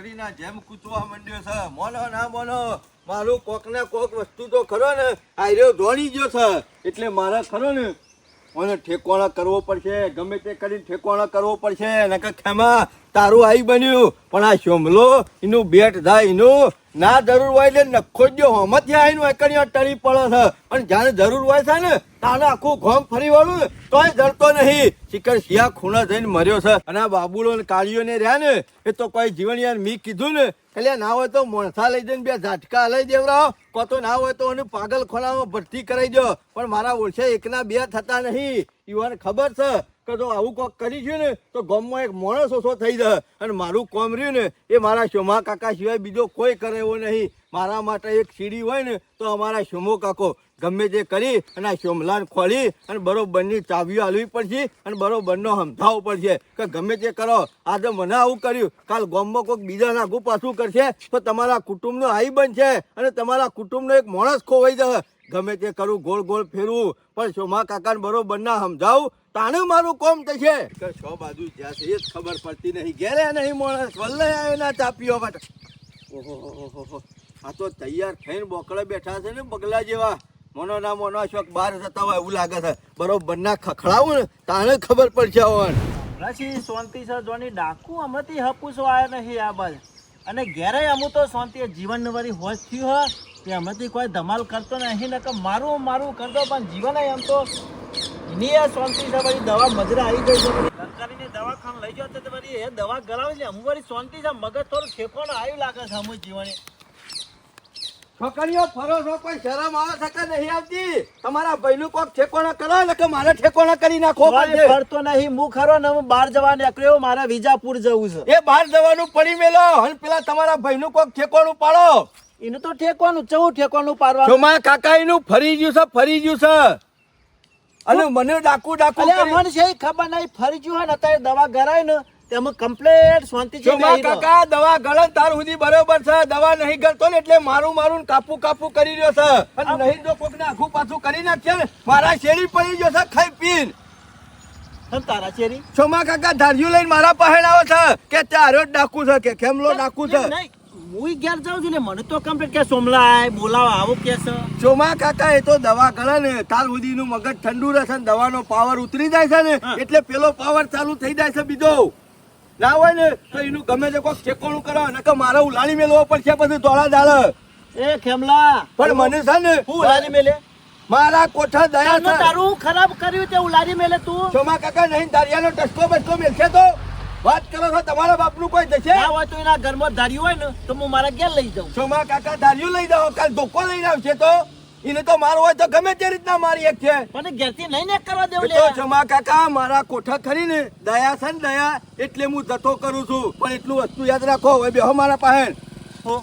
મો જેમ કૂદવા માંડ્યો છે. મોનો ના મોનો મારું કોક ને કોક વસ્તુ તો ખરો ને આર્યો દોડી ગયો છે. એટલે મારા ખરો ને, મને ઠેકોણા કરવો પડશે. ગમે તે કરીને ઠેકોણા કરવો પડશે. નકર ખેમા તારું આઈ બન્યું. પણ આ શોમલો, એનું બેટ થાય એનું. ના જરૂર હોય એટલે નખો જ હમત આવીને એકણીઓ ટળી પડે છે. પણ જ્યારે જરૂર હોય છે ને તારે આખું ઘોમ ફરી વાળું. તોય ડરતો નહીં. શિખર શિયા ખૂણા થઈને મર્યો છે. અને આ બાબુલો ને કાળીઓ ને રહ્યા ને, એ તો કોઈ જીવન યાર મી કીધું ને. એટલે ના હોય તો મોણસા લઈ જઈને બે ઝાટકા લઈ દેવરાવ કો તો ના હોય તો એને પાગલ ખોલામાં ભરતી કરાવી દો પણ મારા ઓળખે એકના બે થતા નહીં. યુવાને ખબર છે. કે જો આવું કોક કરીશું ને, તો ગામમાં એક માણસ ઓછો થઈ જાય. અને મારું કોમ રહ્યું ને, એ મારા શોમા કાકા સિવાય બીજો કોઈ કરે એવો નહીં. મારા માટે એક સીડી હોય ને, તો અમારા શોમો કાકો ગમે તે કરી અને આ શોમલાને ખોલી અને બરોબરની ચાવીઓ હાલવી પડશે અને બરોબરનો સમજાવવો પડશે કે ગમે તે કરો. આજે મને આવું કર્યું. કાલ ગામમાં કોઈક બીજા નાખું પાછું કરશે, તો તમારા કુટુંબનો હાઈ બનશે અને તમારા કુટુંબનો એક માણસ ખોવાઈ જશે. ગમે તે કરું, ગોળ ગોળ ફેરવું. પણ શોમા કાકાને બરોબરના સમજાવું તાણે મારું કોમ થશે. કે છ બાજુ જ્યાં છે એ જ ખબર પડતી નહીં. ઘેરે નહીં માણસ વલ્લે એના ના ચાપીઓ માટે. ઓહો આ તો તૈયાર થઈને બોકડે બેઠા છે ને બગલા જેવા. મોનો ના મોનો શોખ બહાર જતા હોય એવું લાગે છે. બરોબર ના ખખડાવું ને તાણે ખબર પડશે હવે હમણાંથી શાંતિ સર જોની ડાકુ હમણાંથી હપુસો આવ્યા નહીં આ બાજુ. અને ઘેરે અમુ તો શાંતિ જીવન વળી હોશ થયું હોય કે હમણાંથી કોઈ ધમાલ કરતો નહીં. ને કે મારું મારું કરતો પણ જીવન એમ તો એની આ શાંતિ છે બધી દવા મજરા આવી ગઈ છે સરકારીની દવાખાને લઈ જાવ તો બધી એ દવા ગલાવે છે વાળી શાંતિ છે મગજ થોડું ઠેકોણ આવ્યું લાગે છે અમુક જીવન. છોકરીઓ ફરો છો કોઈ શરમ આવે છે કે નહીં આવતી? તમારા ભાઈનું કોક ઠેકોણા કરો ને કે મારે ઠેકોણા કરી નાખો ફરતો નહીં હું ખરો ને હું બહાર જવા નીકળ્યો મારે વિજાપુર જવું છે. એ બહાર જવાનું પડી મેલો. અને પેલા તમારા ભાઈનું કોક ઠેકોણું પાડો. એનું તો ઠેકવાનું ચવું ઠેકવાનું પાડવાનું. કાકા એનું ફરી ગયું છે ફરી ગયું છે. અને મને ડાકુ ડાકુ મને છે ખબર નહીં ફરી ગયું ને અત્યારે દવા ગરાય ને તેમાં કમ્પ્લેટ શાંતિ છે કાકા દવા ગળન તાર સુધી બરોબર છે. દવા નહીં ગળતો ને એટલે મારું મારું કાપુ કાપુ કરી રહ્યો છે. અને નહીં જો કોકને આખું પાછું કરી નાખશે ને મારા શેરી પડી ગયો છે ખાઈ પીન. તારા ચેરી ચોમા કાકા ધાર્યું લઈને મારા પહેણ આવે છે કે તારો ડાકુ છે કે ખેમલો ડાકુ છે? નહીં. હું ઘેર જાઉં છું ને મને તો કમ્પ્લીટ કે સોમલાય બોલાવો આવો કે ચોમા કાકા એ તો દવા ગણે ને તાર સુધીનું મગજ ઠંડુ રહેશે ને દવાનો પાવર ઉતરી જાય છે ને એટલે પેલો પાવર ચાલુ થઈ જાય છે બીજો. ના હોય ને તો એનું ગમે તે કોઈક ચેકોણું કરો ને કે મારે ઉલાણી મેલવો પડશે પછી ધોળા દાળ. એ ખેમલા. પણ મને છે ને હું ઉલારી મેલે? મારા કોઠા દયા તારું ખરાબ કર્યું તે ઉલારી મેલે તું. ચોમા કાકા નહીં દારિયાનો ટસકો બસકો મેલશે તો? વાત કરો છો તમારા બાપનું કોઈ જશે ના હોય તો એના ઘરમાં ધાર્યું હોય ને તો હું મારા ઘેર લઈ જાઉં. ચોમા કાકા દારિયું લઈ જાઓ કાલ ધોકો લઈને આવશે તો? એને તો મારો હોય તો ગમે તે રીતના મારી એક છે. પણ ઘેરથી નહીં ને કરવા દેવું તો જમા કાકા મારા કોઠા ખરી ને દયા છે ને દયા એટલે હું જતો કરું છું. પણ એટલું વસ્તુ યાદ રાખો હવે બેહો મારા પાસે. હો.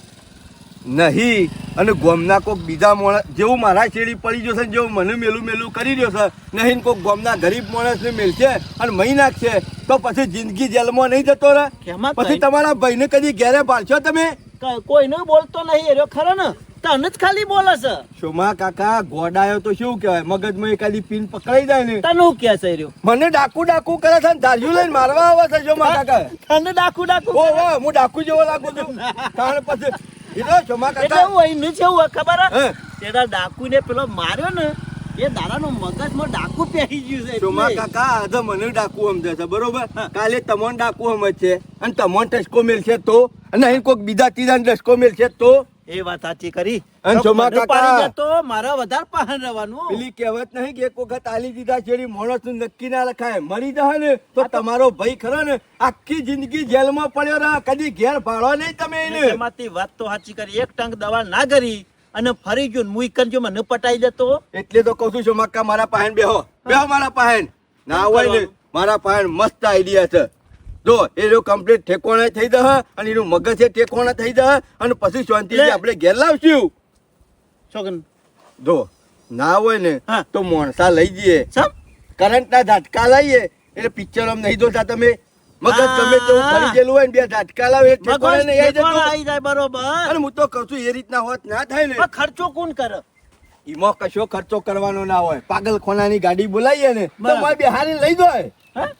નહીં. અને ગોમના કોઈક બીજા માણસ જેવું મારા શેરી પડી જશે ને જેવું મને મેલું મેલું કરી રહ્યો છે નહીં કોઈક ગોમના ગરીબ માણસને મેલશે અને મહી નાખશે. તો પછી જિંદગી જેલમાં નહીં જતો રહે? પછી તમારા ભાઈને કદી ઘેરે પાડશો તમે? કોઈને બોલતો નહીં એરો ખરો ને. તને જ ખાલી બોલે છે. શોમા કાકા ગોડાયો તો શું કહેવાય? મગજમાં એકાદી પીન પકડાઈ જાય ને. તને શું કહે છે રહ્યો? મને ડાકુ ડાકુ કરે છે ધાર્યું લઈને મારવા આવે છે શોમા કાકા. તને ડાકુ ડાકુ ઓ હું ડાકુ જેવો લાગુ છું. કારણ પછી એટલે હું એનું છે ખબર તેના ડાકુને પેલો માર્યો ને એ દાદાનો મગજમાં ડાકુ પહેરી ગયું છે એટલે. કાકા આજે મને ડાકુ સમજે છે બરોબર? કાલે તમોન ડાકુ સમજશે અને તમોન ટસકો મેલશે તો અને અહીં કોઈક બીજા ત્રીજા ટસકો મેલશે તો? એ વાત સાચી કરી. અને તો કાકા. તો મારા વધાર પહાણ રહેવાનું. પેલી કહેવત નહીં કે એક વખત આલી દીધા શેરી માણસ નક્કી ના લખાય. મરી જાય ને તો તમારો ભાઈ ખરો ને. આખી જિંદગી જેલમાં પડ્યો રહે. કદી ઘેર ભાડો નહીં તમે એને. એમાંથી વાત તો સાચી કરી. એક ટંક દવા ના કરી અને ફરી ગયો મુઈ કરજો મને પટાઈ દેતો. એટલે તો કહું છું શોમા મારા પાસે બેહો. બેહો મારા પાસે ના હોય ને મારા પાસે મસ્ત આઈડિયા છે. જો એ કમ્પ્લીટ ઠેકોણા થઈ જશે અને એનું મગજ એ ઠેકોણા થઈ જશે અને પછી શાંતિથી આપણે ઘેર લાવશું. છોકન જો ના હોય ને તો મોણસા લઈ જઈએ. સમ? કરંટ ના ઝાટકા લઈએ એટલે પિક્ચર આમ નહીં જોતા તમે. મગજ તમે તો ફરી ગયેલું હોય ને બે ઝાટકા લાવે ઠેકોણા નહીં આવી જાય બરોબર. અને હું તો કહું છું એ રીતના હોત ના થાય ને. ખર્ચો કોણ કરે? એમાં કશો ખર્ચો કરવાનો ના હોય. પાગલ ખોનાની ગાડી બોલાવીએ ને તો. મારે બિહારી લઈ જાય?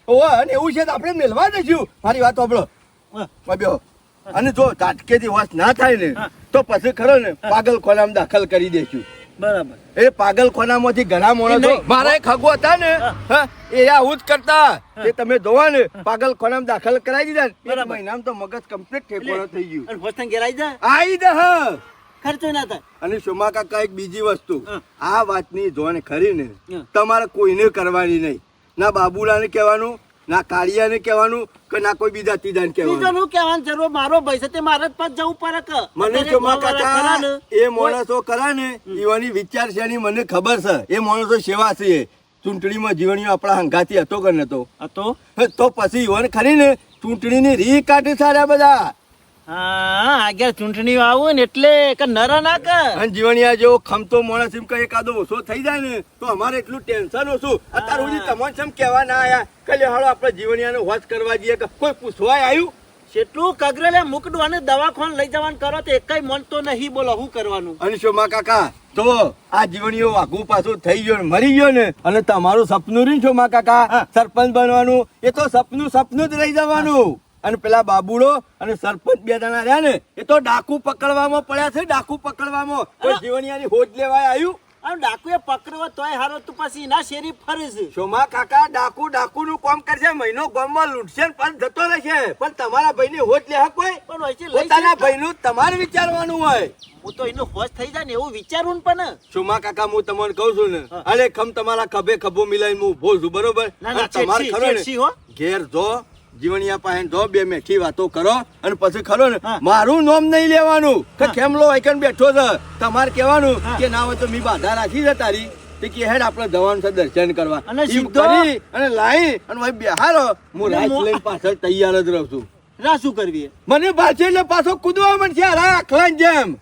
ઓવે, અને એવું છે તો આપણે મેળવા દઈશું મારી વાત સાંભળો. બેહો. અને જો ઝાટકેથી વાસ ના થાય ને તો પછી ખરો ને પાગલ ખોનામાં દાખલ કરી દેશું બરાબર. એ પાગલ ખોનામાંથી ઘણા મોણસો મારા એક હગો હતા ને એ આવું જ કરતા. એ તમે જોવા ને પાગલ ખોનામાં દાખલ કરાવી દીધા ને, એક મહિનામાં તો મગજ કમ્પ્લીટ ઠેકોડો થઈ ગયું. જાય આઈ દે ખર્ચો ના થાય. અને સોમા કાકા એક બીજી વસ્તુ. આ વાતની જોણ ખરી ને. તમારે કોઈને કરવાની નહીં. ના બાબુલાને કહેવાનું ના કાળિયાને કહેવાનું કે ના કોઈ બીજા ત્રીજાને બીજો કહેવાનું. નું કહેવાનું જરૂર મારો ભાઈ છે તે મારા જ પાસ જવું પડે કે. મને જો કાકા એ માણસો કરા ને એવાની વિચાર છે એની મને ખબર છે. એ માણસો સેવા છે. ચૂંટણીમાં જીવણીઓ આપણા હંગાથી હતો કે નતો? હતો? તો તો પછી ઈવન ખરી ને ચૂંટણીની રી કાઢી સારા બધા. હા આગળ ચૂંટણી આવું ને એટલે કે નર ના કર. અને જીવણિયા જેવો ખમતો માણસ એમ કે એકાદો ઓછો થઈ જાય ને તો અમારે એટલું ટેન્શન ઓછું. અત્યાર સુધી તમને સમ કહેવા ના આયા કે લે હાલો આપણે જીવણિયાને વોચ કરવા જઈએ કે કોઈ પૂછવાય આવ્યું જેટલું કગરેલે મુકડું અને દવાખાન લઈ જવાનું કરો તો એકય મન તો નહીં બોલો શું કરવાનું? અને શોમા કાકા તો આ જીવણીઓ આઘું પાછું થઈ ગયો ને મરી ગયો ને અને તમારું સપનું રહ્યું શોમા કાકા? સરપંચ બનવાનું એ તો સપનું સપનું જ રહી જવાનું. અને પેલા બાબુડો અને સરપંચ બે જણા રહ્યા ને એ તો ડાકુ પકડવામાં પડ્યા છે ડાકુ પકડવામાં. કોઈ જીવણિયાની હોજ લેવાય આવ્યું અને ડાકુએ પકડવો તોય હારો તું પછી એના શેરી ફરે શોમા કાકા ડાકુ ડાકુ નું કામ કરશે મહિનો ગામમાં લૂંટશે પણ જતો રહેશે. પણ તમારા ભાઈ ની લે કોઈ? પણ પોતાના ભાઈ નું તમારે વિચારવાનું હોય. હું તો એનો હોશ થઈ જાય ને એવું વિચારું પણ. શોમા કાકા હું તમને કહું છું ને અરે ખમ તમારા ખભે ખભો મિલાઈને હું ઊભો છું બરોબર? તમારે ખરો ને? ઘેર જો જીવણિયા પાસે જો બે મેઠી વાતો કરો અને પછી ખરો ને મારું નામ નહીં લેવાનું. કે હા. ખેમલો આઈકન બેઠો છે. તમારે કહેવાનું કે ના હોય તો મી બાધા રાખી છે તારી. તે કે હેડ આપણે જવાનું છે દર્શન કરવા. અને સીધો- કરી અને લાઈ અને ભાઈ બેહારો હું રાત લઈને પાછળ તૈયાર જ રહું છું. રા શું કરવી મને પાછળ પાછો કૂદવા મળશે. હારા આખલાની જેમ.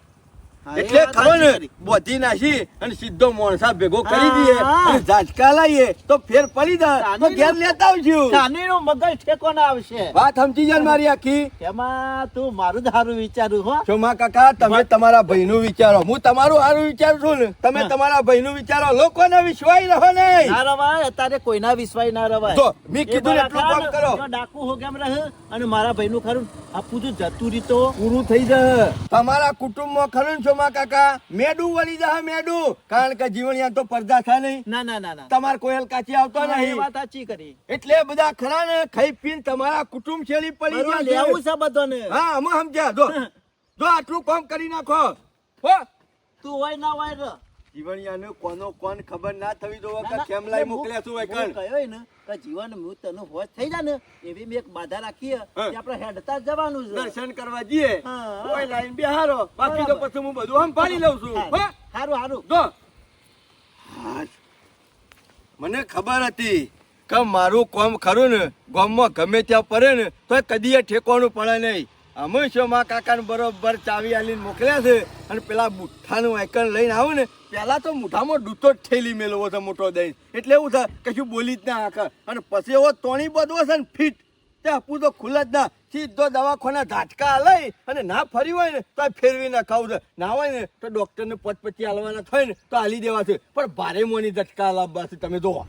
એટલે ખરો ને. બોધી નાખી અને સીધો મોણસા ભેગો કરી દઈએ અને ઝાટકા લાવીએ તો ફેર પડી જાય. તો ઘેર લેતા આવજો. ચાંદીનું મગજ ઠેકો ના આવશે. વાત સમજી જાય મારી આખી? એમાં તું મારું સારું વિચારું હો. ચોમા કાકા તમે તમારા ભાઈનું વિચારો. હું તમારું સારું વિચારું છું ને. તમે હા. ભાઈ નું વિચારો. લોકોને વિશ્વાસ રહો ને ના રવાય અત્યારે કોઈના વિશ્વાસ ના રવાય. તો મેં કીધું એટલું કામ કરો. ડાકુ હો કેમ રહે? અને મારા ભાઈ નું ખરું? આપું તું જતું રીતો. પૂરું થઈ જાય. તમારા કુટુંબમાં ખરું ને સોમા કાકા? મેડું વળી જશે મેડું. કારણ કે જીવણિયા તો પડદા છે નહીં. ના ના ના ના. તમાર કોયલ કાચી આવતો નહીં. વાત સાચી કરી. એટલે બધા ખરા ને ખાઈ પીને તમારા કુટુંબ છેલી પડી ગયા લેવું છે બધાને. હા અમે સમજ્યા. જો જો આટલું કામ કરી નાખો. હો. તું હોય ના હોય. જીવણિયાને કોનો કોણ ખબર ના થવી જોવે કે કેમ લાઈ મોકલ્યા છું હું એકણ કયો ને કે જીવન મૃત્યુનું હોશ થઈ જા ને એવી મેં એક બાધા રાખી કે આપણે હેડતા જવાનું છે. દર્શન કરવા જઈએ. કોઈ લાઈન બેહારો. બાકી તો પછી હું બધું સંભાળી લઉં છું. હો. હારું હારું. જો. મને ખબર હતી કે મારું કોમ ખરું ને ગામમાં ગમે ત્યાં પડે ને તો કદી ઠેકવાનું પડે નહીં. અમે છો માં કાકાને બરોબર ચાવી આલીને મોકલ્યા છે અને પેલા મુઠ્ઠાનું આઈકન લઈને આવું ને, પેલા તો મુઠ્ઠામાં ડૂતો જ ઠેલી મેળવો છે મોટો દઈ એટલે એવું થાય, કશું બોલી જ ના આખા અને પછી એવો તોણી બધો છે ને ફિટ, તે આપવું તો ખુલ્લા જ ના. સીધો દવાખાના ઝાટકા લઈ અને ના ફરી હોય ને, તો ફેરવી ના ખાવું છે. ના હોય ને, તો ડોક્ટરને પચ પછી હાલવાના થાય ને, તો હાલી દેવા છે. પણ ભારે મોની ઝટકા લાવવા છે, તમે જોવા.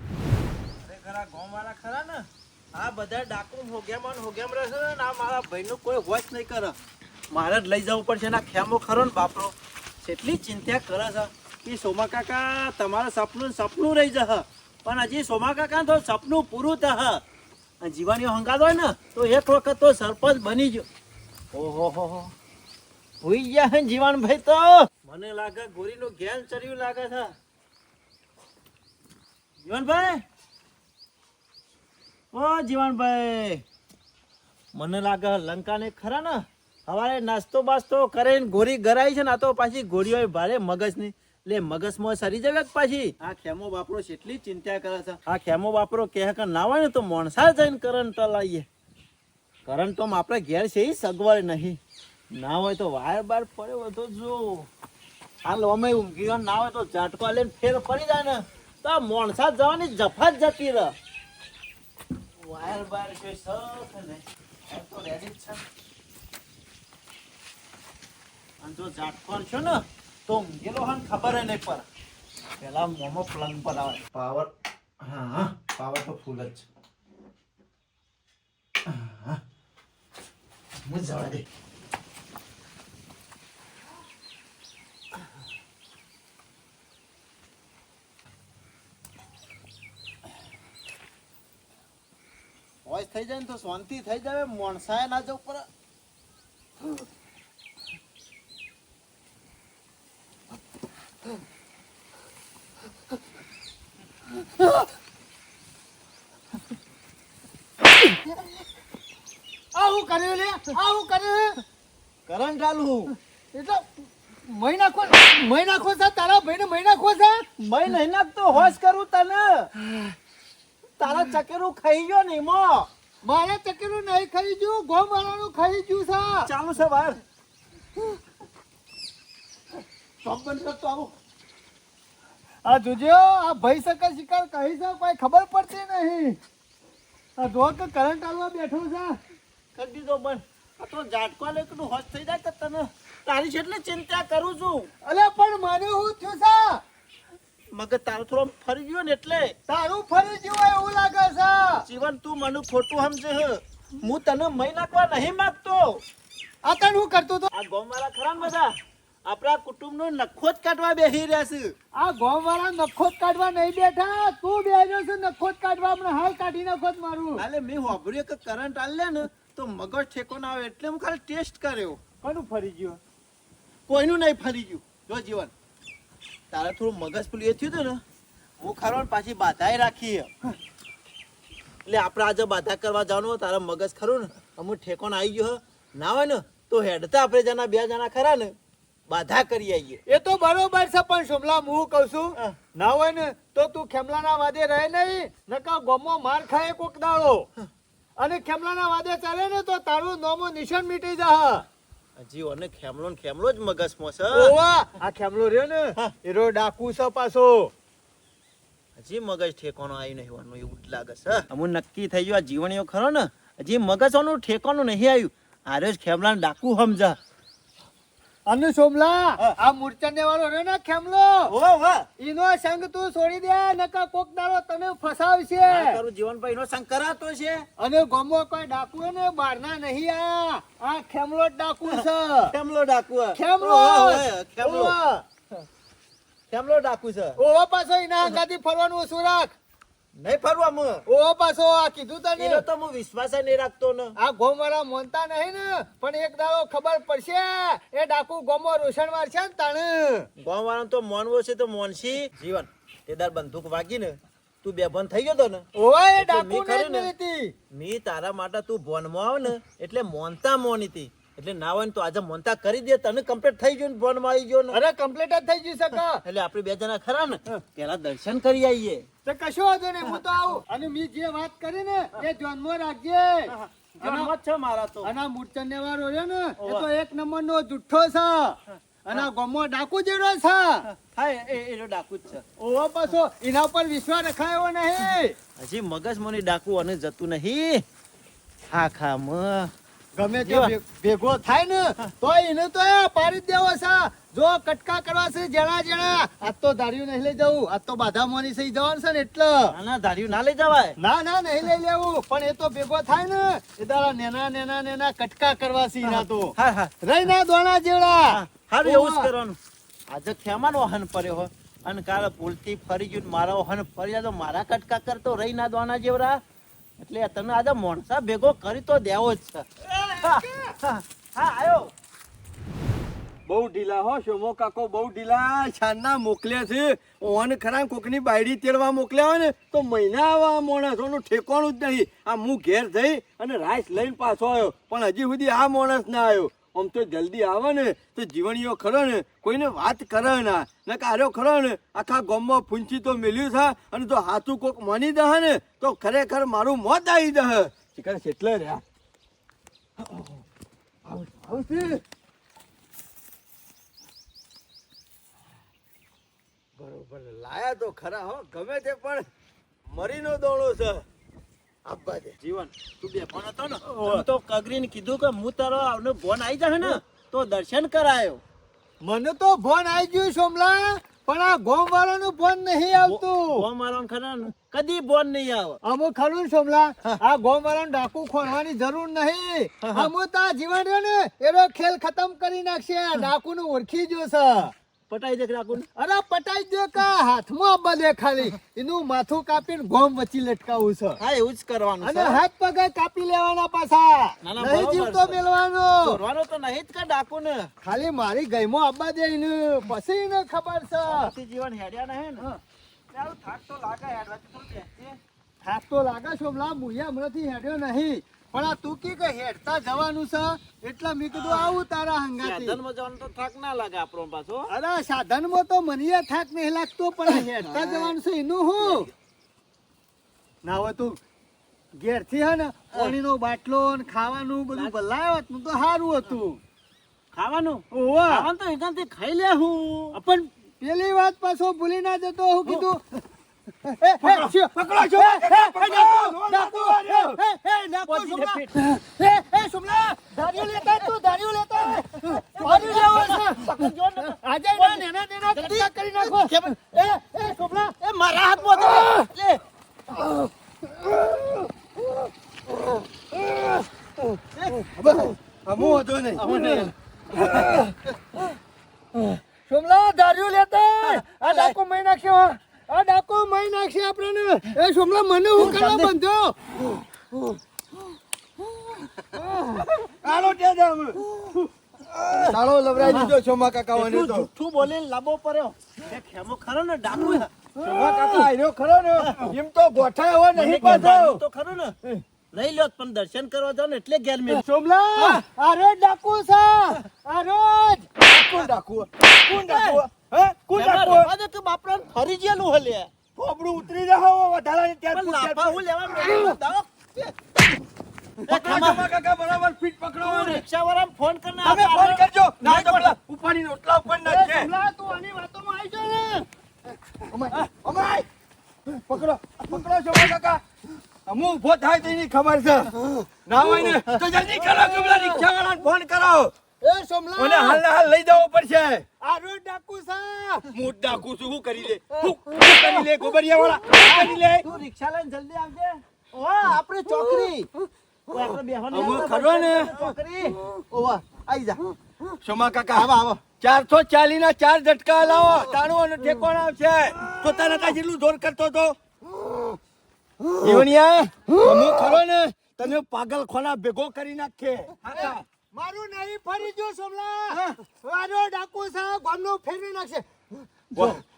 ખરા ગામવાળા ખરા ને? આ બધા ડાકુ હોગ્યામાં હોગ્યામ રહેશે ને આ મારા ભાઈનું કોઈ વોચ નહીં કરે. મારે જ લઈ જવું પડશે ના ખેમો ખરો ને બાપરો. કેટલી ચિંતા કરે છે કે સોમા કાકા તમારા સપનું સપનું રહી જશે. પણ હજી સોમા કાકા તો સપનું પૂરું થશે. જીવાની હંગાત હોય ને, તો એક વખત તો સરપંચ બની ગયો. ઓહો, હો હો. હોઈ ગયા હે જીવાનભાઈ તો? મને લાગે ગોરીનું જ્ઞાન ચર્યું લાગે છે. જીવનભાઈ ઓ જીવનભાઈ મને લાગે લંકાને ખરા ને? હવારે નાસ્તો બાસ્તો કરીને ગોરી ગરાઈ છે ને આ તો પાછી ગોળીઓ ભારે મગજની. લે મગજમાં સરી જાય પાછી? આ ખેમો બાપરો કેટલી ચિંતા કરે છે. આ ખેમો બાપરો કહે કે ના હોય ને તો મોણસા જઈને કરંટ લાવીએ કરંટ તો આપણે ઘેર છે એ સગવડ નહીં. ના હોય તો વાયર બાર પડ્યો બધો તો જો. હાલ અમે ઊંઘી ના હોય તો ઝાટકો લઈને ફેર પડી જાય ને. તો આ મોણસા જવાની જફા જ જતી રહે. વાયર બાર કોઈ સફ નહીં તો રેડી છે અને જો ઝાટકો છો ને, તો ઊંઘેલો હોય ખબર હે નહીં પર પેલા મોમો પ્લંગ પર આવે. પાવર હા હા પાવર તો ફૂલ જ છે. હા. હું જવા દે. થઈ જાય ને તો શાંતિ થઈ જાય. મોણસાએ ના જવું પર આવું કર્યું લે? આવું કર્યું કરંટ ચાલુ એટલે મહિના નાખો મહિના છે તારા ભાઈને મહિના મય નહીં નાખતો હોશ કરું તને. તારા ચકેરું ખાઈ ગયો ને મો મારા ચકેરું નહીં ખાઈ ગયું ગો મારાનું ખાઈ ગયું છે. ચાલુ છે બહાર બંધ આવું. આ જોજો આ ભાઈ સકર શિકાર કહી છે કોઈ ખબર પડતી નહીં. આ જો કે કરંટ આલવા બેઠો છે. કરી દીધો બંધ આ તો ઝાટકો લે એટલું હોશ થઈ જાય તો તને તારી છે એટલે ચિંતા કરું છું. અલે પણ મને હું થયું છે? મગજ તારો થોડો ફરી ગયો ને એટલે. તારું ફરી ગયું હોય એવું લાગે છે. જીવન તું મને ખોટું સમજે હું. તને મહી નાખવા નહીં માંગતો. આ તને હું કરતો તો? આ ગોમારા ખરા ને બધા? આપણા કુટુંબનો નખો જ કાઢવા બેસી રહ્યા છે. આ ગોમ વાળા નખોત કાઢવા નહીં બેઠા? તું બેહ્યો છે નખોત કાઢવા આપણે હાલ કાઢી નાખો જ મારું. હાલે મેં વાપર્યું કે કરંટ આલે ને તો મગજ ઠેકો ના આવે એટલે હું ખાલી ટેસ્ટ કર્યો. કોનું ફરી ગયું? કોઈનું નહીં ફરી ગયું. જો જીવન. તારે થોડું મગજ પેલું એ થયું હતું ને હું ખરો પાછી બાધાએ રાખી એટલે આપણે આજે બાધા કરવા જવાનું તારા મગજ ખરું ને અમુક ઠેકોન આવી ગયો ના હોય ને તો હેડતા આપણે જણા બે જણા ખરા ને બાધા કરી આવીએ. એ તો બરોબર છે પણ સોમલા હું કહું છું? ના હોય ને તો તું ખેમલાના વાદે રહે નહીં નકા ગોમો માર ખાય કોક દાડો. અને ખેમલાના વાદે ચાલે ને તો તારું નોમો નિશાન મીટી જા હજી અને ખેમલો ને ખેમલો જ મગજમાં છે. ઓવા આ ખેમલો રહ્યો ને. એરો ડાકુ છે પાછો. હજી મગજ ઠેકાણો આવી નહીં હોવાનું એવું જ લાગે છે. અમુક નક્કી થઈ ગયું આ જીવણીઓ ખરો ને હજી મગજનું ઠેકાણું નહીં આવ્યું. આરે જ ખેમલા ડાકુ સમજા. અને સોમલા. આ મૂર્છને વાળો રહ્યો ને ખેમલો? ઈનો સંગ તું છોડી દે નકા કોક દાડો તને ફસાવશે. તારું જીવનભાઈ નો સંગ કરાતો છે. અને ગોમો કોઈ ડાકુ ને બહારના નહીં આ. આ ખેમલો ડાકુ છે. ખેમલો ડાકુ ખેમલો ખેમલો. ખેમલો ડાકુ છે. ઓવા પાછો એના અંગાથી ફરવાનું ઓછું રાખ. નહીં ફરવા મ. ઓ પાછો આ કીધું તને? એનો તો હું વિશ્વાસ નહીં રાખતો ને. આ ગોમવાળા મોનતા નહીં ને? પણ એક દાડો ખબર પડશે એ ડાકુ ગોમો રોશન મારશે ને તણ. ગામ વાળા તો મોનવો છે તો મોનસી જીવન. તે દાર બંદૂક વાગી ને તું બેભાન થઈ ગયો તો ને. ઓય ડાકુ ને. મી તારા માટે તું ભોનમાં આવ ને એટલે મોનતા મોની હતી એટલે ના હોય ને તો આજે મોનતા કરી દે તને કમ્પ્લીટ થઈ ગયું ફોન આવી ગયો અરે કમ્પ્લીટ જ થઈ ગયું સકા એટલે આપણે બે જણા ખરા ને પેલા દર્શન કરી આવીએ તો કશો વાંધો નહીં હું તો આવું. અને મેં જે વાત કરી ને એ ધ્યાનમાં રાખજે. જન્મ છે મારા તો. અને આ ને વાળો રહ્યો ને એ તો એક નંબર નો જુઠ્ઠો છે. અને આ ડાકુ જેડો છે. હા એ એનો ડાકુ જ છે. ઓવા પાછો એના પર વિશ્વાસ રખાયો નહીં. હજી મગજ મને ડાકુ અને જતું નહીં. હા ખા મ. ગમે તે ભેગો થાય ને તો એને તો પાડી દેવો છે. જો કટકા કરવા છે જણા જણા. આ તો ધાર્યું નહીં લઈ જવું. આ તો બાધા મોની સહી જવાનું છે ને એટલે. ના ધાર્યું ના લઈ જવાય. ના ના નહીં લઈ લેવું. પણ એ તો ભેગો થાય ને એ દાડા નેના નેના નેના કટકા કરવા છે ના તો. હા હા. રહી ના દોણા જેવડા. હારું એવું જ કરવાનું. આજે ખેમાનો વાહન પડ્યો હોય અને કાલે ભૂલથી ફરી ગયું ને મારા વાહન ફરી તો મારા કટકા કરતો રહી ના દોણા જેવડા. એટલે તને આજે મોણસા ભેગો કરી તો દેવો જ છે. હા, આયો. બહુ ઢીલા હો શોમો કાકો બહુ ઢીલા. છાનના મોકલ્યા છે ઓન ખરા કોકની બાયડી તેડવા મોકલ્યા હોય ને તો મહિના આવા માણસોનું ઠેકાણું જ નહીં. આ હું ઘેર જઈ અને રાઈસ લઈને પાછો આવ્યો પણ હજી સુધી આ માણસ ના આવ્યો આમ તો જલ્દી આવે ને તો જીવણીઓ ખરો ને કોઈને વાત કરે ના. ને કાર્યો ખરો ને આખા ગામમાં ફૂંચી તો મેલ્યું છે અને તો હાથું કોક માની દે ને તો ખરેખર મારું મોત આવી દે ચિકન કેટલે રહ્યા? આવશે બરોબર. લાયા તો ખરા હો ગમે તે પણ મરીનો દોણો છે. આપવા દે. જીવન તું બે પણ હતો ને તો કગરીને કીધું કે હું તારો આવનો ફોન આવી જશે ને તો દર્શન કરાયો. મને તો ફોન આવી ગયું સોમલા પણ આ ગોમ વાળાનું ફોન નહીં આવતું. ગોમ વાળાનું ખરા કદી ફોન નહીં આવે. અમુક ખરું સોમલા? આ ગોમ વાળાનું ડાકુ ખોલવાની જરૂર નહીં. અમુ તો આ જીવન ને એનો ખેલ ખતમ કરી નાખશે. ડાકુ નું ઓળખી ગયો છે. પટાઈ દેખ રાખું અરે પટાઈ દે કા હાથમાં આબા દે ખાલી. એનું માથું કાપીને ગોમ વચ્ચે લટકાવું છે. હા એવું જ કરવાનું અને હાથ પગે કાપી લેવાના પાછા. નહીં જીવતો. મેલવાનો. ચોરવાનો તો નહીં જ કા ડાકુ ને? ખાલી મારી ગઈમો આબા દે એને પછી એને ખબર છે. જીવન હેડ્યા નહીં ને? થાક તો લાગે હેડવાથી થોડું. થાક તો લાગે છોમલા મુયા હમણાંથી હેડ્યો નહીં. પણ આ તું કી કે હેડતા જવાનું છે? એટલે મેં કીધું આવું તારા હંગાથી. સાધનમાં જવાનું તો થાક ના લાગે આપણો પાછો. અરે સાધનમાં તો મને થાક નહીં લાગતો પણ હેડતા જવાનું છે એનું હું? ના હોય તું. ઘેરથી હે ને પાણીનો બાટલો ને ખાવાનું બધું ભલાયો હોત તો સારું હતું. ખાવાનું? ઓહો ખાવાનું તો એકાંતે ખાઈ લે હું. પણ પેલી વાત પાછો ભૂલી ના જતો હું? કીધું મારા હાથમાં. અમુ હતો નહીં. સુમલા, ધાર્યું લેતા. આ ડાકુ મહી નાખ્યો આ ડાકો મહી નાખશે આપણને. એ સોમલા મને હું કરવા બંધો? આલો ત્યાં જા અમે ચાલો લવરાઈ દીધો છોમા કાકા વને તું તો. જૂઠું બોલે લાંબો પડ્યો. એ ખેમો ખરો ને ડાકુ. હે. છોમા કાકા આયો ખરો ને. એમ તો ગોઠાયો એવો નહીં પાછો. તો ખરો ને. લઈ લો પણ દર્શન કરવા જાવ ને એટલે ઘેર મેળ. સોમલા આ રોજ ડાકુ છે! આ રોજ! કોણ ડાકુ? કોણ ડાકુ? હે? કોણ ડાકુ? કે બાપરા ફરી જેલું હલે. આપણું ઉતરી જાવ વધારાની ત્યાં પણ પૂછ્યા લાફા હું લેવા મેળવ્યો? દાવો. પકડો કાકા. બરાબર ફીટ પકડો. તું ના તો તું ને. છોમા કાકા. અમુ ઊભો થાય તો એની ખબર છે. ના હોય ને તો જલ્દી કરો કમલા રિક્ષા રિક્ષાવાળાને ફોન કરો. એ સોમલા! મને હાલ ને હાલ લઈ જવો પડશે. આ રોજ ડાકુ છે! હું ડાકુ છું હું કરી લે શું કરી લે ગોબરિયા વાળા કરી લે? તું રિક્ષા લઈને જલ્દી આવજે. ઓ આપણે ચોકરી આપણે બેહવાનું ખરો ને. ચોકરી ઓવા આઈ જા. સોમા કાકા આવો આવો. ચારસો ચાલી ના ચાર ઝટકા લાવો. તાણું અને ઠેકોણ આવશે. પોતાના તારા જેટલું જોર કરતો તો? જીવણિયા અમુ ખરો ને? તને પાગલ ખોના ભેગો કરી નાખે. મારું નહીં ફરી જો સોમલા. રોજ ડાકુ સા ગામનો ફેરવી નાખશે.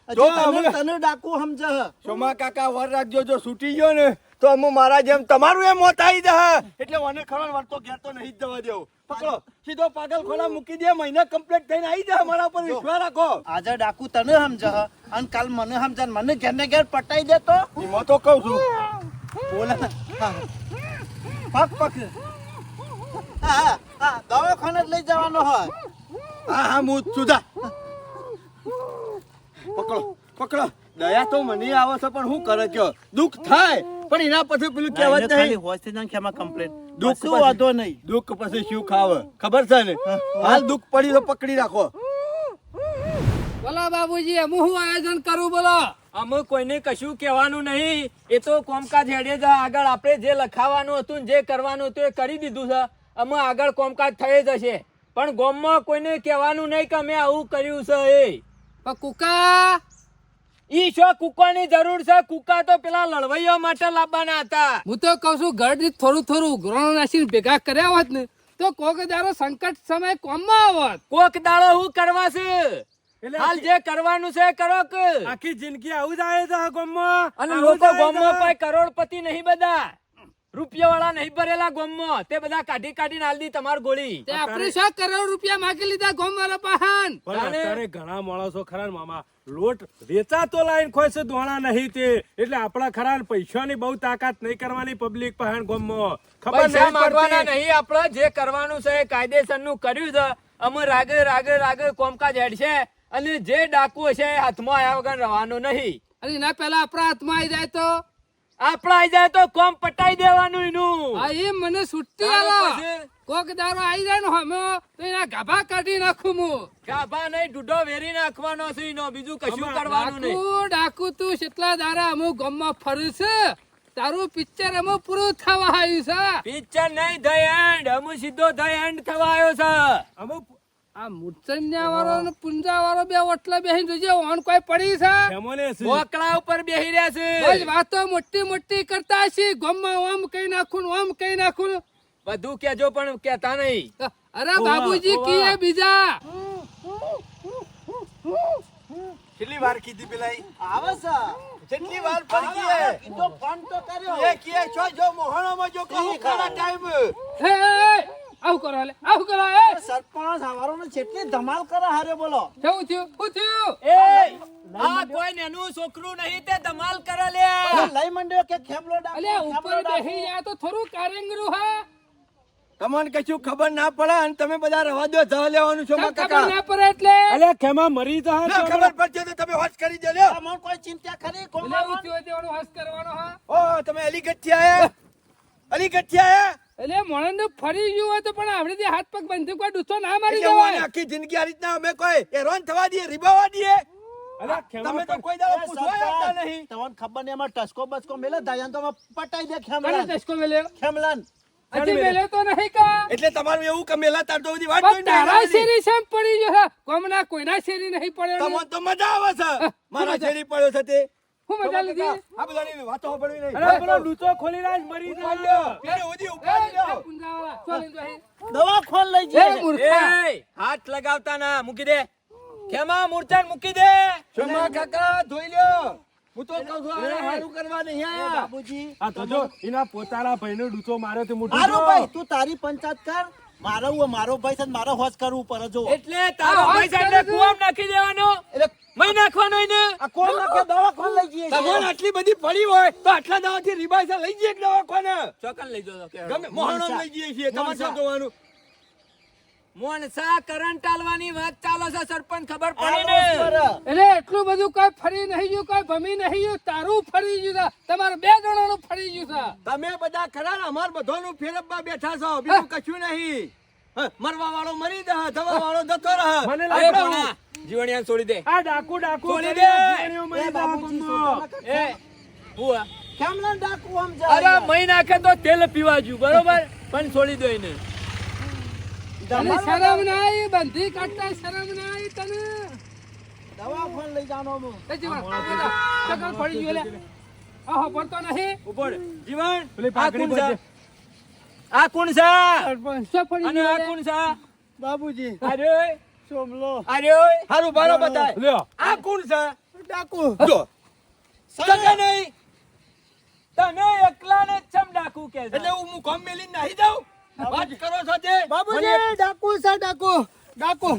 જો તને તને ડાકુ સમજ હે. સોમા કાકા વર રાખજો જો છૂટી ગયો ને તો અમુ મારા જેમ તમારું એ મોત આવી જશે એટલે મને ખરો વર્તો ઘેર તો નહીં જ જવા દેવું. પકડો. સીધો પાગલ ખોલા મૂકી દે મહિના કમ્પ્લીટ થઈને આવી જાય મારા પર વિશ્વાસ રાખો. આજે ડાકુ તને સમજ હે અને કાલ મને સમજ મને ઘેર ને ઘેર પટાઈ દે તો? હું તો કહું છું. બોલે પક હા. પગ પગ હા હા, હા. દવાખાને જ લઈ જવાનો હોય. હા હા હું જા. પકડો પકડો. દયા તો મને આવે છે પણ હું કરે કયો? દુઃખ થાય પણ એના પછી પેલું કહેવત નહીં. હોસ્પિટલ ખેમાં કમ્પ્લેન દુઃખ વાંધો નહીં? દુઃખ પછી શું ખાવ? ખબર છે ને? હાલ દુઃખ પડી તો પકડી રાખો. બોલો બાબુજી હું હું આયોજન કરું બોલો. અમે કોઈને કશું કહેવાનું નહીં. એ તો કોમકાજ હેડે જ આગળ આપણે જે લખાવાનું હતું જે કરવાનું હતું એ કરી દીધું છે. અમે આગળ કોમકાજ થઈ જશે પણ ગોમમાં કોઈને કહેવાનું નહીં કે અમે આવું કર્યું છે એ. પણ કુકા? ઈ છો કુકાની જરૂર છે? કુકા તો પેલા લડવાઈઓ માટે લાવવાના હતા. હું તો કઉ છું ઘર દીઠ થોડું થોડું ગ્રહણ નાસી ભેગા કર્યા હોત ને તો કોક દાડો સંકટ સમય કોમમાં આવત. કોક દાડો હું કરવા છે? હાલ જે કરવાનું છે કરો કે. આખી જિંદગી આવું જ આવે છે ગામમાં? અને લોકો ગામમાં કોઈ કરોડપતિ નહીં બધા રૂપિયા વાળા નહીં ભરેલા ગામમાં. તે બધા કાઢી કાઢીને હાલ દી તમાર ગોળી. તે આપણે શું કરોડ રૂપિયા માગી લીધા ગોમ વાળા પાહન. પણ અત્યારે ઘણા માણસો ખરા મામા લોટ વેચાતો લાઈન ખોય છે ધોણા નહીં તે. એટલે આપણા ખરા પૈસાની બહુ તાકાત નહીં કરવાની પબ્લિક પાસે ગામમાં. ખબર નહીં માંગવાના નહીં આપણે જે કરવાનું છે એ કાયદેસરનું કર્યું છે. અમે રાગે રાગે રાગે કોમકાજ હેડશે અને જે ડાકુ છે હાથમાં આવ્યા વગર રહેવાનું નહીં. અને એના પેલા આપણા હાથમાં આવી જાય તો? આપડા આઈ જાય તો કોમ પટાઈ દેવાનું એનું. આ એ મને છૂટી આલો. કોક દારો આઈ જાય ને હમે તો એના ગાભા કાઢી નાખું હું. ગાભા નહીં ડૂડો વેરી નાખવાનો છે એનો બીજું કશું કરવાનું નહીં. ડાકુ ડાકુ તું કેટલા દારા અમુક ગામમાં ફરું છે. તારું પિક્ચર અમુ પૂરું થવા આવ્યું છે. પિક્ચર નહીં થઈ એન્ડ અમુ સીધો થઈ એન્ડ થવા આવ્યો છે. અમુક આ મૂર્છન્યા વાળો ને પુંજા વાળો બે ઓટલા બેહી જોજે ઓન કોઈ પડી છે. બોકડા ઉપર બેહી રહ્યા છે. બસ વાતો મોટી મોટી કરતા છે ગમમાં ઓમ કઈ નાખું ઓમ કઈ નાખું. બધું કેજો પણ કેતા નહીં. અરે બાબુજી કીએ બીજા. કેટલી વાર કીધી પેલા આવે છે. જેટલી વાર પણ કીએ તો ફોન તો કર્યો. એ કીએ છો જો મોહણોમાં જો કહું ખરા ટાઈમ હે, આવું કરો હાલે આવું કરો એ! સરપંચ હવારોને જેટલી ધમાલ કરે હારે બોલો. કેવું થયું? શું થયું? એ આ કોઈ નેનું છોકરું નહીં તે ધમાલ કરે લે. લઈ મંડ્યો કે ખેમલો ડા અલે ઉપર. બેહી જાય તો થોડું કારેંગરું હા? તમને કશું ખબર ના પડે અને તમે બધા રવા દો જવા લેવાનું છો કાકા? ના પડે એટલે? અલે ખેમા મરી જા ખબર પડશે તો તમે હોશ કરી દેજો તમને કોઈ ચિંતા ખરી? કોમા દેવાનું હોશ કરવાનો હા? ઓ તમે અલીગઢથી આયા? અલીગઢથી આયા? એટલે મોણંદ ફરી ગયું હોય તો પણ આપણે જે હાથ પગ બંધી કોઈ ડૂસો ના મારી એટલે હું આખી જિંદગી આ રીતના અમે કોઈ હેરાન થવા દઈએ રીબાવા દઈએ? તમે તો કોઈ દાડો પૂછવા આવતા નહીં. તમને ખબર નહીં એમાં ટસકો બસકો મેલે દાયાન તો પટાઈ દે ખેમલાન. ચસ્કો મેલે? ખેમલાન. હજી મેલે તો નહીં કા? એટલે તમારું એવું કે મેલા તાર તો બધી વાત જોઈને તારા શેરી શેમ પડી ગયો કોમના કોઈના શેરી નહીં પડ્યો તમને તો મજા આવે છે. મારા શેરી પડ્યો છે તે. હું મજા લીધી? આ બધાની વાતો સાંભળવી નહીં. અરે પેલો લૂચો ખોલી રાજ મરી જા પેલે ઉધી ઉપાડી લ્યો. પુંજાવા ચાલ તો દવા ખોલ લઈ એ જઈએ. મૂર્ખા. એ હાથ લગાવતા ના મૂકી દે. ખેમા મૂર્છન મૂકી દે. શોમા કાકા ધોઈ લ્યો. હું તો કહું છું આને હારું કરવા નહીં આયા. બાબુજી આ તો જો એના પોતાના ભાઈનો ડૂચો માર્યો તે મોટું મારો ભાઈ તું તારી પંચાયત કર. મારો મારો ભાઈ છે મારો હોશ કરવું પડે જો એટલે તારો ભાઈ પૈસા વાત એટલે કુવામ નાખી દેવાનો. એટલે મય નાખવાનો એને. આ કોણ નાખે? દવા કોણ લઈ જઈએ. તમને આટલી બધી પડી હોય તો આટલા દવાથી રિબાઈસા લઈ જઈએ એક દવા કોને ચોકન લઈ જો કે ગમે મોહણો લઈ જઈએ છીએ તમારે શું જોવાનું મોનસા કરંટ આલવાની વાત ચાલો છે સરપંચ ખબર પડી. ને એટલે એટલું બધું કોઈ ફરી નહીં ગયું કોઈ ભમી નહીં ગયું તારું ફરી ગયું છે. તમારે બે જણાનું ફરી ગયું છે. તમે બધા ખરા અમાર બધાનું ફેરબમાં બેઠા છો. બીજું કશું નહીં. મરવા વાળો મરી દે જવા વાળો જતો રહે. મને લાગે ભણા, જીવણિયાને છોડી દે. આ ડાકુ ડાકુ છોડી દે. એ બાપુ એ બુઆ ખેમલાન ડાકુ આમ અરે મહિના કે નાખે તો તેલ પીવા જ્યું બરોબર? પણ છોડી દો એને. તને શરમ ના આવી બંધી કાઢતા શરમ ના આવી તને. દવા ખોલ લઈ જવાનો હું એ જીવન, ચક્કર પડી. ગયું લે આહો પડતો નહીં. ઉપર જીવન પેલી આ પાઘડી બાંધે. આ કોણ છે? અને આ? કોણ છે? બાબુજી. અરે સોમલો. અરે હારું બારો બતાય. લ્યો. આ કોણ છે? ડાકુ. જો. સગા. નહીં. તમે એકલા ને ચમ ડાકુ કે એટલે હું મુખમ મેલી નાહી જાઉં? વાત કરો છો તે બાબુજી ડાકુ છે ડાકુ. ડાકુ.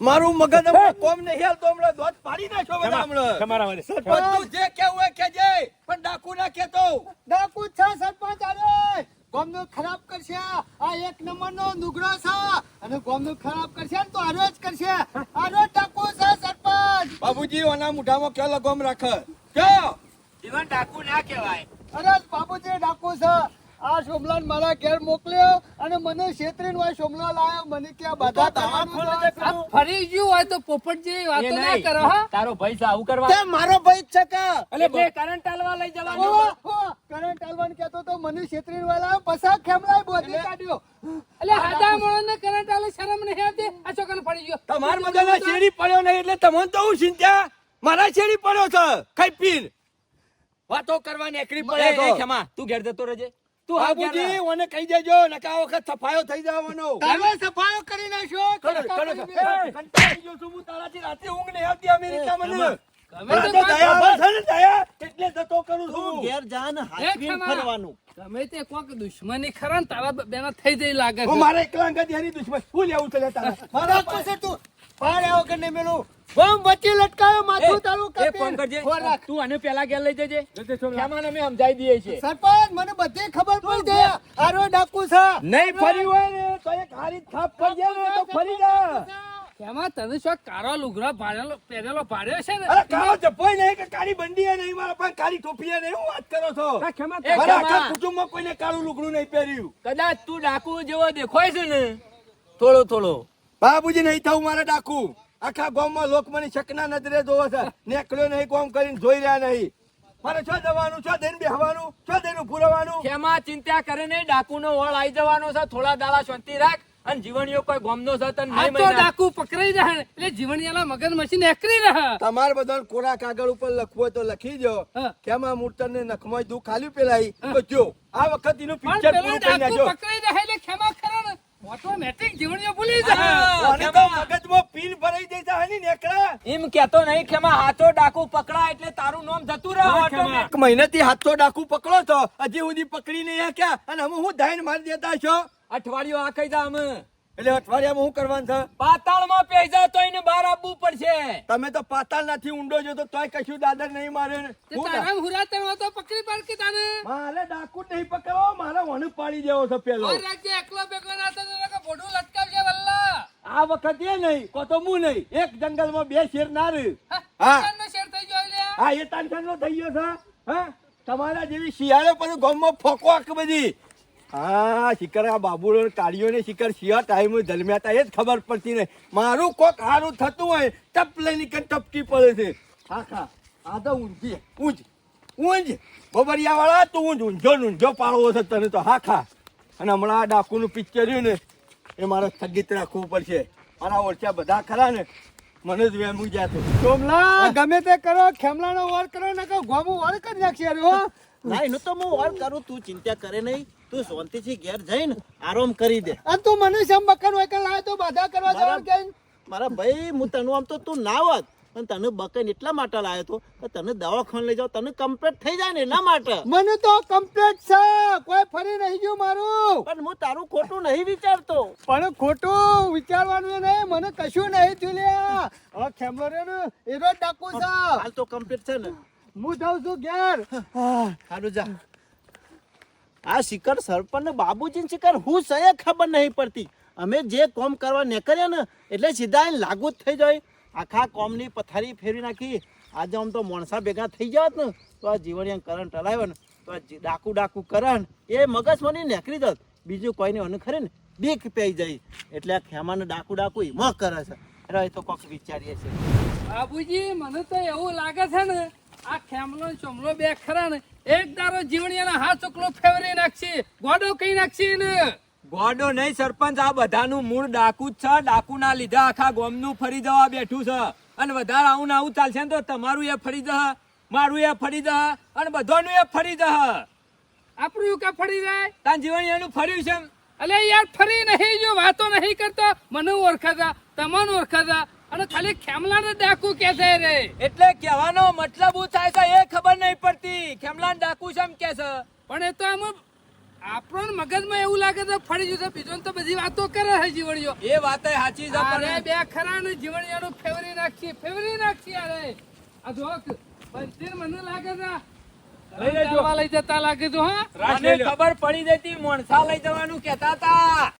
મારું મગજ કોમ નહીં હાલતો હમણાં દોત પાડી નાખો બધા હમણાં. તમારા વાળે. બધું જે કેવું હોય કેજે પણ ડાકુ ના કેતો. ડાકુ છે સરપંચ અરે! ગોમનું ખરાબ કરશે. આ એક નંબરનો નુગડો છે. અને ગોમનું ખરાબ કરશે ને તો આરો જ કરશે. આરો ડાકુ છે સરપંચ. બાબુજી ઓના મુઠામાં કયો લગોમ રાખે? કયો? જીવન ડાકુ ના કહેવાય. અરે બાબુજી ડાકુ છે. આ સોમલાલ મારા ઘેર મોકલ્યો અને મને છેતરીને હોય સોમલાલ આવ્યો મને કે બધા તમારું ફરી ગયું હોય તો પોપટ જેવી એ વાતો ના કરો હા? તારો ભાઈ આવું કરવા. તે મારો ભાઈ છે કે? એટલે કરંટ ટાલવા લઈ જવાનો કરંટ આલવાન કહેતો તો મને છેતરીને હોય લાયો પસા ખેમલાય બોધી કાઢ્યો. એટલે હાદા મોણસને કરંટ ટાલે શરમ નહીં આવતી? આ છોકરાને પડી ગયો. તમાર બધાના શેરી પડ્યો નહીં એટલે તમને તો હું ચિંતા? મારા શેરી પડ્યો છે. ખાઈ પીન વાતો કરવા નીકળી પડે તું ઘેર જતો રહેજે. તું બાબુજી. મને કહી દેજો નકા વખત સફાયો થઈ જવાનો. તમે સફાયો કરી. એ, કંટાળી ગયો છું હું તારાથી રાતે ઊંઘ નહીં આવતી અમેરિકા મને. તે કોક દુશ્મની ખરા તારા બેના થઈ જઈ લાગે મારે એકલા દુશ્મન. હું લેવું છે લે મારા પાસે તું પાર આવો કે નહીં મેલું? બમ વચ્ચે લટકાયો માથું તારું કાપી એ ફોન કરજે. ફોન રાખ. તું આને પેલા ઘેર લઈ જજે. ખેમાને અમે સમજાઈ દઈએ છે સરપંચ મને બધી ખબર પડી જાય આરો ડાકુ છે. નહીં ફરી હોય ને તો એક હારી થાપ કરી દે ને તો ફરી જા. એમાં તને શું કારો લુગરા ભાડેલો પહેરેલો ભાડ્યો છે ને? અરે કાળો જપોય નહીં કે કાળી બંડી નહીં મારા પાસે કાળી ટોપી નહીં હું વાત કરો છો? મારા આખા કુટુંબમાં કોઈને કાળું લુગડું નહીં પહેર્યું. કદાચ તું ડાકુ જેવો દેખાય છે ને? થોડો થોડો. બાબુજી નહીં થવું મારા ડાકુ. આખા ગામમાં લોકમાની શકના નજરે જોવો છે. નેકળ્યો નહીં કોમ કરીને જોઈ રહ્યા નહીં. મારે છો જવાનું છો દઈને બેહવાનું છો દઈને ઉભું રહેવાનું. ચિંતા કરીને ડાકુનો ડાકુ વળ આવી જવાનો છે થોડા દાડા શાંતિ રાખ અને જીવણીઓ કોઈ ગોમનો છે તન નહીં તો ડાકુ પકડાઈ જાય એટલે જીવણિયાના મગજ મશીન એકરી રહે. તમારે બધા કોરા કાગળ ઉપર લખવો તો લખી દો આ મૂર્તન ને નખમાં દુઃખ ખાલી પેલાઈ તો જો આ વખત એનું પિક્ચર પૂરું કરી નાખજો પકડાઈ જાય એટલે ખેમા ઓટોમેટિક જીવણીઓ ભૂલી જાય હા, તો મગજમાં પીન ભરાઈ દેતા હે ને નેકળા? એમ કેતો નહીં ખેમા હાથો ડાકુ પકડા એટલે તારું નામ જતું રહે ઓટોમેટિક. મહિનાથી હાથો ડાકુ પકડો તો હજી સુધી પકડી નહીં ક્યાં અને અમે હું ધાઈન મારી દેતા છો? અઠવાડિયું આ કહી જા અમે. એટલે અઠવાડિયામાં શું કરવાનું છે? પાતાળમાં પેઈ જા તો એને બહાર આવવું પડશે. તમે તો પાતાળ નથી ઊંડો જો તો તોય કશું દાદર નહીં મારે. ને. તે હું તારા હુરાતન તો પકડી પાડ કે તાને. મારે ડાકુ નહીં પકડવો. મારે પાડી દેવો છે પેલો. એકલો બેકો ના તો કે લટકાવજે વલ્લા. આ વખત એ નહીં કો તો હું નહીં. એક જંગલમાં બે શેર ના રહે. હા, હા. દુકાનનો શેર થઈ ગયો હા એ તાનસાનનો થઈ ગયો છે. હા તમારા જેવી શિયાળે પછી ગામમાં ફોકો આખ બધી. હા શિખર આ બાબુડો ને કાળીઓ ને શિખર શિયા ટાઈમ જન્મ્યા હતા એ જ ખબર પડતી નહીં મારું કોક સારું થતું હોય ટપ લઈને કે ટપકી પડે છે. હા હા આ તો ઊંઘી ઊંઘ. ઊંઘ બબરિયા વાળા તું ઊંજ ઊંઝો ઊંઝો પાડવો છે તને તો હા ખા. અને હમણાં આ ડાકુનું પિક્ચર રહ્યું ને એ મારે સ્થગિત રાખવું પડશે. મારા ઓળખ્યા બધા ખરા ને. મને જ વેમું તું સોમલા ગમે તે કરો ખેમલાનો વાર કરો ને કહો ગોમું વાર કરી નાખશે અરે હો. ના એનું તો હું વાર કરું તું ચિંતા કરે નહીં. તું શાંતિથી ઘેર જઈને આરામ કરી દે. અને તું મને શેમ બકન હોય કે લાવે તો બાધા કરવા જવાનું કે? મારા ભાઈ હું તને આમ તો તું ના હોત પણ તને બકન એટલા માટે લાવ્યો તો કે તને દવાખાને લઈ જાવ તને કમ્પ્લેટ થઈ જાય ને એટલા માટે. મને તો કમ્પ્લીટ છે. કોઈ ફરી નહીં ગયું મારું. પણ હું તારું ખોટું નહીં વિચારતો. પણ ખોટું વિચારવાનું નહીં મને કશું નહીં થયું લ્યા. હવે ખેમલો રે ને એ રોજ ડાકુ છે. હાલ તો કમ્પ્લીટ છે ને. હું જાઉં છું ઘેર. હા. સારું જા. આ શિખર સરપંચ ને બાબુજી શિકાર હું સહે ખબર નહીં પડતી. અમે જે કોમ કરવા નીકળ્યા ને એટલે સીધા લાગુ જ થઈ જાય. આખા કોમની પથારી ફેરવી નાખી. આજે આમ તો મોણસા ભેગા થઈ જાત ને. તો આ જીવણિયા કરંટ હલાવ્યો ને, તો આ ડાકુ ડાકુ કરંટ એ મગજમાંથી નીકળી જાત. બીજું કોઈને અનુ ખરે ને, બીક પી જાય. એટલે આ ખેમાને ડાકુ ડાકુ એમાં કરે છે. અરે એ તો કોક વિચારીએ છે બાબુજી મને તો એવું લાગે છે ને, આ ખેમલો ચોમલો બે ખરા ને, એક દારો જીવણીયાના હાથ ચોકલો ફેવરી નાખશે. ગોડો કઈ નાખશે ને ગોડો નહીં સરપંચ આ બધાનું મૂળ ડાકુ જ છે. ડાકુના લીધા આખા ગોમનું ફરી જવા બેઠું છે. અને વધારે આવું ને આવું ચાલશે ને તો તમારું એ ફરી જશે મારું એ ફરી જશે અને બધાનું એ ફરી જશે. આપણું કે ફરી જાય? તાન જીવન એનું ફર્યું છે. અલે યાર ફરી નહીં જો વાતો નહીં કરતો મને ઓળખાતા તમને ઓળખાતા અને ખાલી ખેમલાને ડાકુ કે છે રે. એટલે કહેવાનો મતલબ હું થાય છે એ ખબર નહીં પડતી. ખેમલાન ડાકુ છે એમ કે છે? પણ એ તો આમ આપણો મગજમાં એવું લાગે તો ફરી જશે બીજો તો બધી વાતો કરે છે જીવણીઓ. એ વાત સાચી છે અરે બે ખરા ને જીવણીયાનું ફેવરી નાખી ફેવરી નાખી અરે. આ જોક પંચીર મને લાગે છે લઈ જતા લાગે છે હા. ખબર પડી જતી મોણસા લઈ જવાનું કેતા હતા